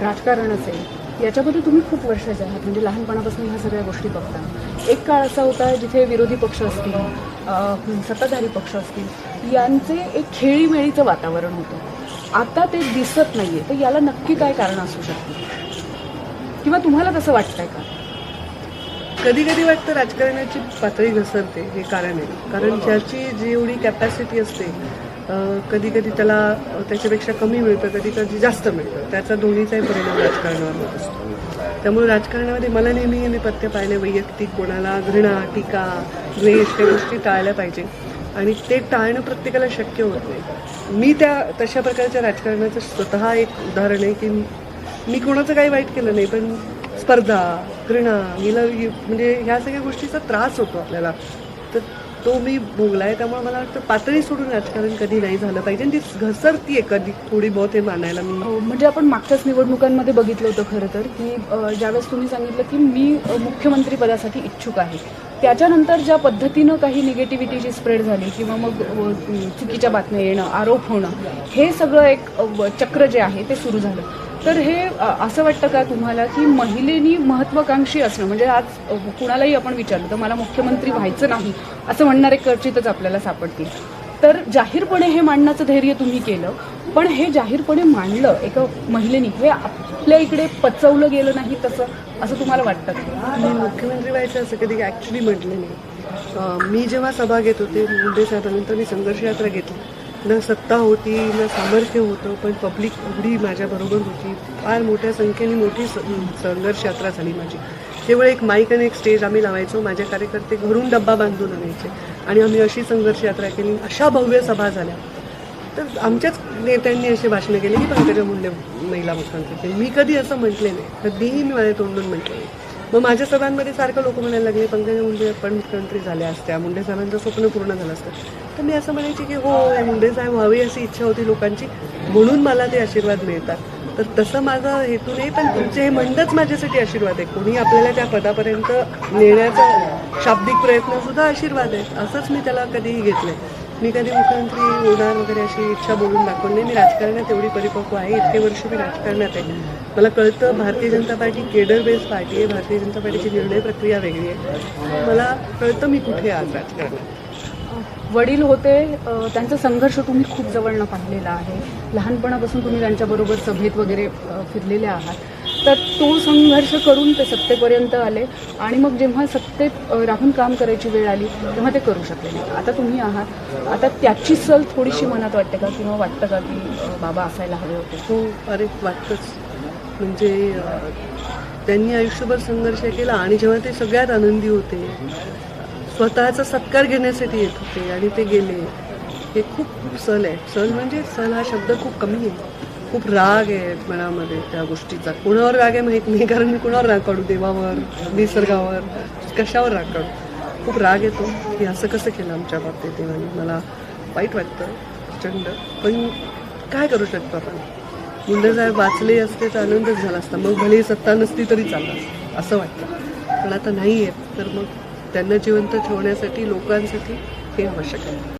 राजकारण असेल याच्यामध्ये तुम्ही खूप वर्षाचे आहात म्हणजे लहानपणापासून ह्या सगळ्या गोष्टी बघता. एक काळ असा होता जिथे विरोधी पक्ष असतील सत्ताधारी पक्ष असतील यांचे एक खेळीमेळीचं वातावरण होतं. आता ते दिसत नाहीये तर याला नक्की काय कारण असू शकते? किंवा तुम्हाला तसं वाटतंय का? कधी कधी वाटतं राजकारणाची पातळी घसरते हे कारण आहे. कारण ज्याची जेवढी कॅपॅसिटी असते कधी कधी त्याला त्याच्यापेक्षा कमी मिळतं कधी कधी जास्त मिळतं. त्याचा दोन्हीचाही परिणाम राजकारणावर होत असतो. त्यामुळे राजकारणामध्ये मला नेहमी हे पथ्य पाहिलं वैयक्तिक कोणाला घृणा टीका द्वेष त्या गोष्टी टाळल्या पाहिजे. आणि ते टाळणं प्रत्येकाला शक्य होत नाही. मी त्या तशा प्रकारच्या राजकारणाचं स्वतः एक उदाहरण आहे की मी कोणाचं काही वाईट केलं नाही पण स्पर्धा घृणा हिला म्हणजे ह्या सगळ्या गोष्टीचा त्रास होतो आपल्याला. तर तो मी भोगला आहे त्यामुळे मला वाटतं पातळी सोडून राजकारण कधी नाही झालं पाहिजे. आणि ती आहे कधी थोडी बहुत हे मानायला मी. हो, म्हणजे आपण मागच्याच निवडणुकांमध्ये बघितलं होतं खरं तर की ज्यावेळेस तुम्ही सांगितलं की मी मुख्यमंत्री पदासाठी इच्छुक आहे. त्याच्यानंतर ज्या पद्धतीनं काही निगेटिव्हिटीची स्प्रेड झाली किंवा मग चुकीच्या बातम्या येणं आरोप होणं हे सगळं एक व- चक्र जे आहे ते सुरू झालं. तर हे असं वाटतं का तुम्हाला की महिलेनी महत्वाकांक्षी असणं म्हणजे आज कुणालाही आपण विचारलं तर मला मुख्यमंत्री व्हायचं नाही असं म्हणणारे क्वचितच आपल्याला सापडतील. तर जाहीरपणे हे मांडण्याचं धैर्य तुम्ही केलं पण हे जाहीरपणे मांडलं एका महिलेनी हे आपल्या इकडे पचवलं गेलं नाही तसं असं तुम्हाला वाटतं का? मी मुख्यमंत्री व्हायचं असं कधी ॲक्च्युली म्हटलं नाही. मी जेव्हा सभा घेत होते मुंडे साहेबांनंतर मी संघर्ष यात्रा घेतली. न सत्ता होती न सामर्थ्य होतं पण पब्लिक एवढी माझ्याबरोबर होती. फार मोठ्या संख्येने मोठी संघर्ष यात्रा झाली माझी. केवळ एक माईक आणि एक स्टेज आम्ही लावायचो. माझे कार्यकर्ते घरून डब्बा बांधून आणायचे. आणि आम्ही अशी संघर्ष यात्रा केली. अशा भव्य सभा झाल्या. तर आमच्याच नेत्यांनी अशी भाषणं केली की पंकजा मुंडे महिला मुख्यमंत्री. मी कधी असं म्हटले नाही. कधीही मी माझ्या तोंडून म्हटले नाही. मग माझ्या सभांमध्ये सारखं लोक म्हणायला लागले पंकजा मुंडे पण मुख्यमंत्री झाल्या असत्या मुंडे साहेबांचं स्वप्न पूर्ण झालं असतं. तर मी असं म्हणायची की हो मुंडे साहेब व्हावी अशी इच्छा होती लोकांची म्हणून मला ते आशीर्वाद मिळतात. तर तसं माझा हेतू नाही पण तुमचे हे म्हणणंच माझ्यासाठी आशीर्वाद आहे कोणी आपल्याला त्या पदापर्यंत नेण्याचा शाब्दिक प्रयत्न सुद्धा आशीर्वाद आहे असंच मी त्याला कधीही घेतलंय. मी कधी मुख्यमंत्री होणार वगैरे अशी इच्छा बोलून दाखवली नाही. मी राजकारणात एवढी परिपक्व आहे. इतके वर्ष मी राजकारणात आहे. मला कळतं Bharatiya Janata party cadre based party आहे. भारतीय जनता पार्टीची निर्णय प्रक्रिया वेगळी आहे. मला कळतं मी कुठे आहे आज राजकारणात. वडील होते त्यांचा संघर्ष तुम्ही खूप जवळनं पाहिलेला आहे. लहानपणापासून तुम्ही त्यांच्याबरोबर सभेत वगैरे फिरलेले आहात. तर तो संघर्ष करून ते सत्तेपर्यंत आले. आणि मग जेव्हा सत्तेत राहून काम करायची वेळ आली तेव्हा ते करू शकले नाही. आता तुम्ही आहात. आता त्याची सल थोडीशी मनात वाटते का? किंवा वाटतं का की बाबा असायला हवे होते? हो अरे वाटतंच. म्हणजे त्यांनी आयुष्यभर संघर्ष केला आणि जेव्हा ते सगळ्यात आनंदी होते स्वतःचा सत्कार घेण्यासाठी येत होते आणि ते गेले. हे खूप सल आहे. सल म्हणजे सल हा शब्द खूप कमी आहे. खूप राग आहे मनामध्ये त्या गोष्टीचा. कुणावर राग आहे माहीत नाही कारण मी कुणावर राग काढू? देवावर निसर्गावर कशावर राग काढू? खूप राग येतो. की असं कसं केलं आमच्या बाबतीत देवाने? मला वाईट वाटतं प्रचंड. पण काय करू शकतो आपण? मुंडे साहेब वाचले असते तर आनंदच झाला असता. मग भले सत्ता नसती तरी चालला असतं असं वाटतं. पण आता नाही आहे तर मग त्यांना जिवंत ठेवण्यासाठी लोकांसाठी हे आवश्यक आहे.